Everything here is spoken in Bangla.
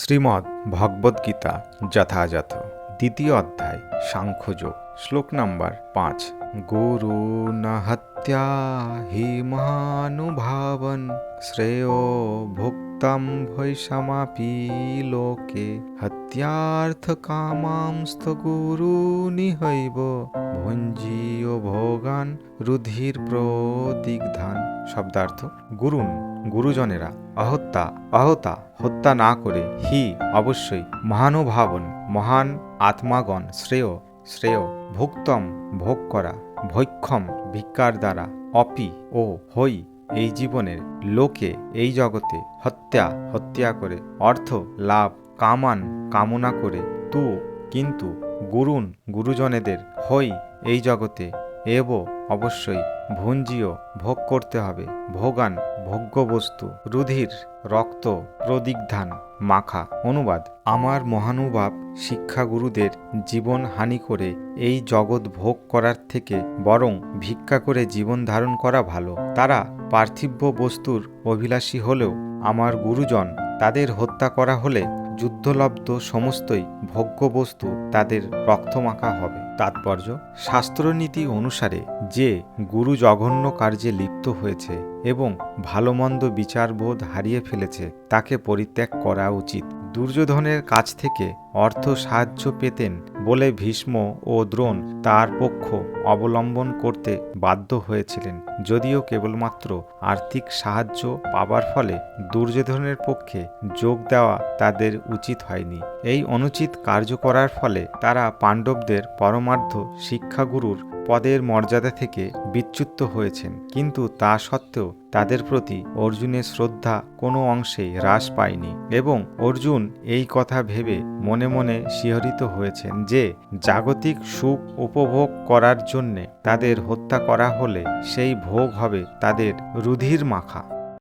শ্রীমদ্ ভগবদ্গীতা যথাযথ। দ্বিতীয় অধ্যায় সাংখ্যযোগ শ্লোক নাম্বার পাঁচ। গুরু হত্যা শ্রেয় ভুক্তম ভৈষমাপি লোকে হত্যার্থ কামাংস্ত গুরু নিহৈব ভুঞ্জীয় ভোগান রুধির প্রদিগ্ধান শব্দার্থ গুরুন গুরুজনেরা অহত্যা অহতা হত্যা না করে হি অবশ্যই মহানুভাবন মহান আত্মাগণ শ্রেয় শ্রেয় ভুক্তম ভোগ করা ভৈক্ষম, ভিক্ষার দ্বারা অপি ও হই এই জীবনের লোকে এই জগতে হত্যা হত্যা করে, অর্থ, লাভ, কামান, কামনা করে, তু, কিন্তু, গুরুন, গুরুজনেদের হই এই জগতে, এব অবশ্যই ভুঞ্জিও ভোগ করতে হবে। ভোগান ভোগ্য বস্তু রুধির, রক্ত, প্রদিগ্ধান, মাখা, অনুবাদ। আমার মহানুভাব শিক্ষাগুরুদের জীবন হানি করে এই জগৎ ভোগ করার থেকে বরং ভিক্ষা করে জীবন ধারণ করা ভালো। তারা পার্থিব্য বস্তুর অভিলাষী হলেও আমার গুরুজন তাদের হত্যা করা হলে যুদ্ধলব্ধ সমস্তই ভোগ্য বস্তু তাদের রক্তমাখা হবে। তাৎপর্য, শাস্ত্রনীতি অনুসারে যে গুরু জঘন্য কার্যে লিপ্ত হয়েছে এবং ভালোমন্দ বিচারবোধ হারিয়ে ফেলেছে, তাকে পরিত্যাগ করা উচিত। দুর্যোধনের কাছ থেকে অর্থ সাহায্য পেতেন বলে ভীষ্ম ও দ্রোণ তার পক্ষ অবলম্বন করতে বাধ্য হয়েছিলেন। যদিও কেবলমাত্র আর্থিক সাহায্য পাবার ফলে দুর্যোধনের পক্ষে যোগ দেওয়া তাদের উচিত হয়নি। এই অনুচিত কার্য করার ফলে তারা পাণ্ডবদের পরমার্ধ শিক্ষাগুরুর পদের মর্যাদা থেকে বিচ্যুত হয়েছেন, কিন্তু তা সত্ত্বেও তাদের প্রতি অর্জুনের শ্রদ্ধা কোনো অংশে হ্রাস পায়নি এবং অর্জুন এই কথা ভেবে মনে মনে শিহরিত হয়েছেন যে জাগতিক সুখ উপভোগ করার জন্যে তাদের হত্যা করা হলে সেই ভোগ হবে তাদের রুধির মাখা।